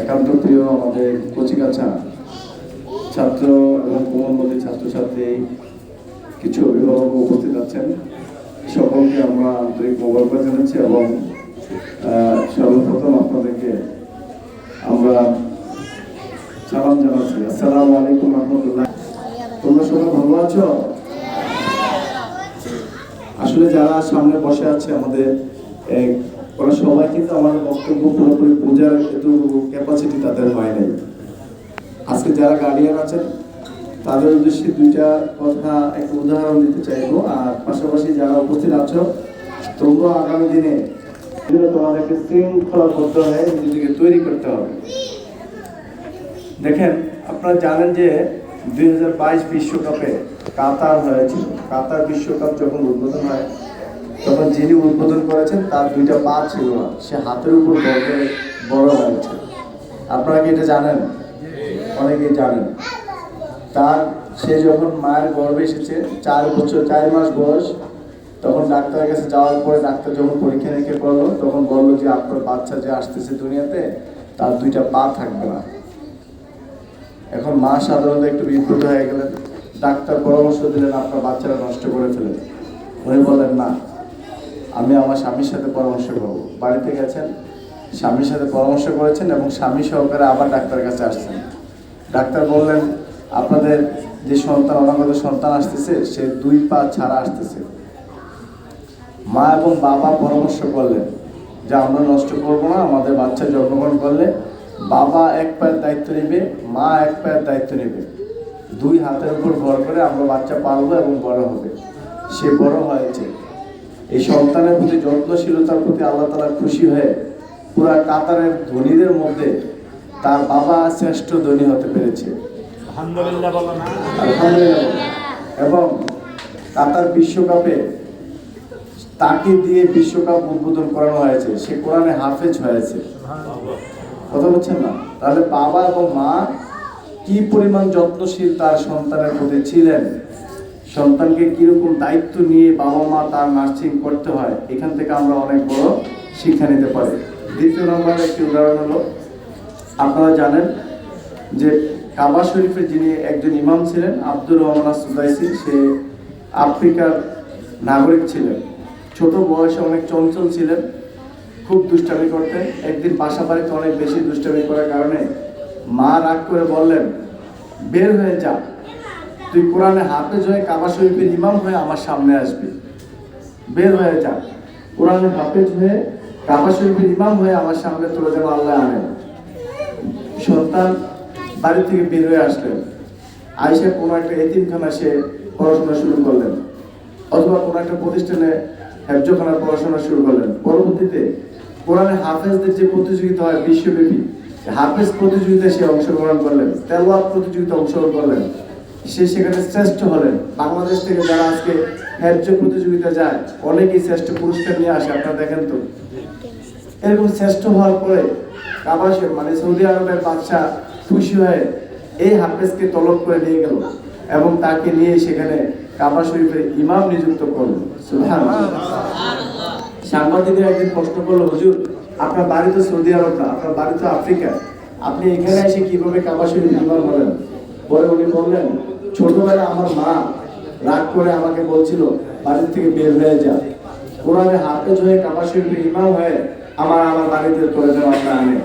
একান্ত প্রিয় আমাদের কচিকাছা ছাত্র এবং কোমলমতি ছাত্রছাত্রী, কিছু অভিভাবক উপস্থিত আছেন। সকলকে আমরা আন্তরিক মোবারক জানাচ্ছি এবং সর্বপ্রথম আপনাদেরকে আমরা সালাম জানাচ্ছি। আসসালামু আলাইকুম রহমতুল্লাহ। তোমরা সবাই ভালো আছো? আসলে যারা সামনে বসে আছে আমাদের ওরা সবাই কিন্তু আমার বক্তব্য পুরোপুরি বোঝার একটু ক্যাপাসিটি তাদের হয় নাই। আজকে যারা গার্ডিয়ান আছেন, তাদের উদ্দেশ্যে দুইটা কথা একটা উদাহরণ দিতে চাইব। আর পাশাপাশি যারা উপস্থিত আছো, তোমরা আগামী দিনে তোমাদেরকে শৃঙ্খলাবদ্ধ হয়ে নিজেকে তৈরি করতে হবে। দেখেন, আপনারা জানেন যে দুই বিশ্বকাপে কাতার হয়েছিল। কাতার বিশ্বকাপ যখন উদ্বোধন হয় তখন যিনি উদ্বোধন করেছেন, তার দুইটা পা ছিল না। সে হাতের উপর বড় বড় হয়েছে আপনারা কি এটা জানেন? অনেকেই জানেন। তার, সে যখন মায়ের গর্ভে এসেছে, চার বছর, চার মাস বয়স, তখন ডাক্তারের কাছে যাওয়ার পরে ডাক্তার যখন পরীক্ষা নিরীক্ষা করল, তখন বলল যে, আপনার বাচ্চা যে আসতেছে দুনিয়াতে, তার দুইটা পা থাকবে না। এখন মা সাধারণত একটু বিব্রত হয়ে গেলেন। ডাক্তার পরামর্শ দিলেন, আপনার বাচ্চারা নষ্ট করে ফেলেন উনি বললেন, না। আমি আমার স্বামীর সাথে পরামর্শ করব। বাড়িতে গেছেন, স্বামীর সাথে পরামর্শ করেছেন এবং স্বামী সহকারে আবার ডাক্তারের কাছে আসছেন। ডাক্তার বললেন, আপনাদের যে সন্তান, অনাগত সন্তান আসতেছে, সে দুই পা ছাড়া আসতেছে। মা এবং বাবা পরামর্শ করলেন, যে আমরা নষ্ট করব না, আমাদের বাচ্চা জন্মগ্রহণ করলে বাবা এক পায়ের দায়িত্ব নেবে, মা এক পায়ের দায়িত্ব নেবে। দুই হাতের উপর ভর করে আমরা বাচ্চা পালবো এবং বড় হবে। সে বড় হয়েছে। এই সন্তানের প্রতি যত্নশীলতার প্রতি আল্লাহ তালা খুশি হয়ে পুরা কাতারের ধনীদের মধ্যে তার বাবা শ্রেষ্ঠ ধনী হতে পেরেছে। আলহামদুলিল্লাহ। এবং কাতার বিশ্বকাপে তাকে দিয়ে বিশ্বকাপ উদ্বোধন করানো হয়েছে। সে কোরআনে হাফেজ হয়েছে। কথা বলছেন না? তাহলে বাবা এবং মা কি পরিমাণ যত্নশীল তার সন্তানের প্রতি ছিলেন? সন্তানকে কীরকম দায়িত্ব নিয়ে বাবা মা তার নার্সিং করতে হয়, এখান থেকে আমরা অনেক বড় শিক্ষা নিতে পারি। দ্বিতীয় নম্বর একটি উদাহরণ হলো, আপনারা জানেন যে কাবা শরীফের যিনি একজন ইমাম ছিলেন, আব্দুর রহমান সুদাইসি সে আফ্রিকার নাগরিক ছিলেন। ছোট বয়সে অনেক চঞ্চল ছিলেন, খুব দুষ্টামি করতেন। একদিন বাসা বাড়িতে অনেক বেশি দুষ্টামি করার কারণে মা রাগ করে বললেন, বের হয়ে যা। তুই কোরআনে হাফেজ হয়ে, কাবা শরীফের ইমাম হয়ে আমার সামনে আসবি। বের হয়ে যা। কোরআনে হাফেজ হয়ে, কাবা শরীফের ইমাম হয়ে আমার সামনে তোরা যেন আল্লাহ আনেন। সন্তান বাড়ি থেকে বের হয়ে আসলেন। আইসা কোনো একটা এতিমখানা সে পড়াশোনা শুরু করলেন। অথবা কোনো একটা প্রতিষ্ঠানে হ্যাবজখানার পড়াশোনা শুরু করলেন। পরবর্তীতে কোরআনে হাফেজদের যে প্রতিযোগিতা হয়, বিশ্বব্যাপী, হাফেজ প্রতিযোগিতায় সে অংশগ্রহণ করলেন তেলোয়াত প্রতিযোগিতা অংশগ্রহণ করলেন। সে সেখানে শ্রেষ্ঠ হলেন। বাংলাদেশ থেকে যারা আজকে হ্যাবজ প্রতিযোগিতা যায়, অনেকেই শ্রেষ্ঠ পুরস্কার নিয়ে আসে, আপনারা দেখেন তো। এরকম শ্রেষ্ঠ হওয়ার পরে কাবাসের মানে সৌদি আরবের বাদশাহ খুশি হয়ে এই হাফেজকে তলব করে নিয়ে গেল এবং তাকে নিয়ে সেখানে কাবা শরীফের ইমাম নিযুক্ত করল। সাংবাদিকরা একদিন প্রশ্ন করল, হুজুর, আপনার বাড়ি তো সৌদি আরব না, আপনার বাড়ি তো আফ্রিকা। আপনি এখানে এসে কীভাবে কাবা শরীফ ইমাম হলেন? পরে উনি বললেন ছোটবেলা আমার মা রাগ করে আমাকে বলছিল, বাড়ির থেকে বের হয়ে যা। কোরআনে হাতে কাবা শরীফের ইমাম হয়ে, আমার আমার বাড়িতে করে দেওয়া আনে